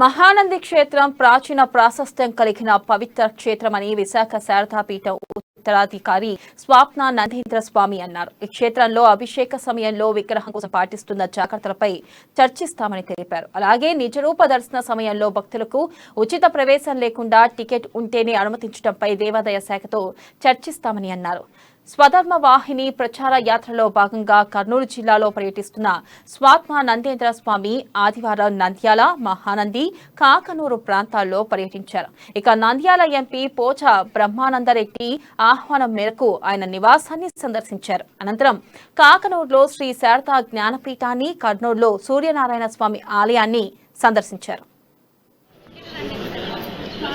మహానంది క్షేత్రం ప్రాచీన ప్రాశస్త్యం కలిగిన పవిత్ర క్షేత్రమని విశాఖ శారదాపీఠం ఉత్తరాధికారి స్వాప్న నందీంద్ర స్వామి అన్నారు. ఈ క్షేత్రంలో అభిషేక సమయంలో విగ్రహం కోసం పాటిస్తున్న జాగ్రత్తలపై చర్చిస్తామని తెలిపారు. అలాగే నిజరూప దర్శన సమయంలో భక్తులకు ఉచిత ప్రవేశం లేకుండా టికెట్ ఉంటేనే అనుమతించడంపై దేవాదాయ శాఖతో చర్చిస్తామని అన్నారు. స్వధర్మ వాహిని ప్రచార యాత్రలో భాగంగా కర్నూలు జిల్లాలో పర్యటిస్తున్న స్వాత్మ నందేంద్ర స్వామి ఆదివారం నంద్యాల మహానంది కాకనూరు ప్రాంతాల్లో పర్యటించారు. ఇక నంద్యాల ఎంపీ పోచ బ్రహ్మానందరెడ్డి ఆహ్వానం మేరకు ఆయన నివాసాన్ని సందర్శించారు. అనంతరం కాకనూరులో శ్రీ శారదా జ్ఞానపీఠాన్ని కర్నూలులో సూర్యనారాయణ స్వామి ఆలయాన్ని సందర్శించారు.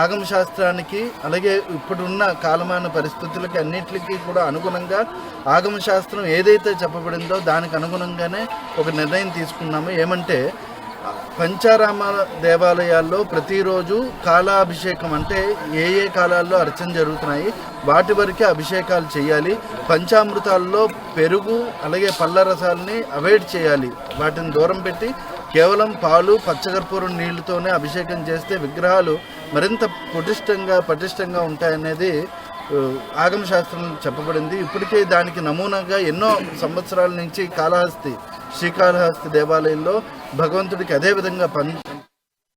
ఆగమ శాస్త్రానికి అలాగే ఇప్పుడున్న కాలమాన పరిస్థితులకి అన్నిటికీ కూడా అనుగుణంగా ఆగమ శాస్త్రం ఏదైతే చెప్పబడిందో దానికి అనుగుణంగానే ఒక నిర్ణయం తీసుకున్నాము. ఏమంటే పంచారామ దేవాలయాల్లో ప్రతిరోజు కాలాభిషేకం అంటే ఏ ఏ కాలాల్లో అర్చన జరుగుతున్నాయి వాటి వరకే అభిషేకాలు చేయాలి పంచామృతాల్లో పెరుగు అలాగే పళ్ళ రసాలని అవాయిడ్ చేయాలి. వాటిని దూరం పెట్టి కేవలం పాలు పచ్చకర్పూరం నీళ్ళతోనే అభిషేకం చేస్తే విగ్రహాలు మరింత పటిష్టంగా పటిష్టంగా ఉంటాయనేది ఆగమ శాస్త్రం చెప్పబడింది. ఇప్పటికే దానికి నమూనాగా ఎన్నో సంవత్సరాల నుంచి కాళహస్తి శ్రీకాళహస్తి దేవాలయంలో భగవంతుడికి అదే విధంగా పం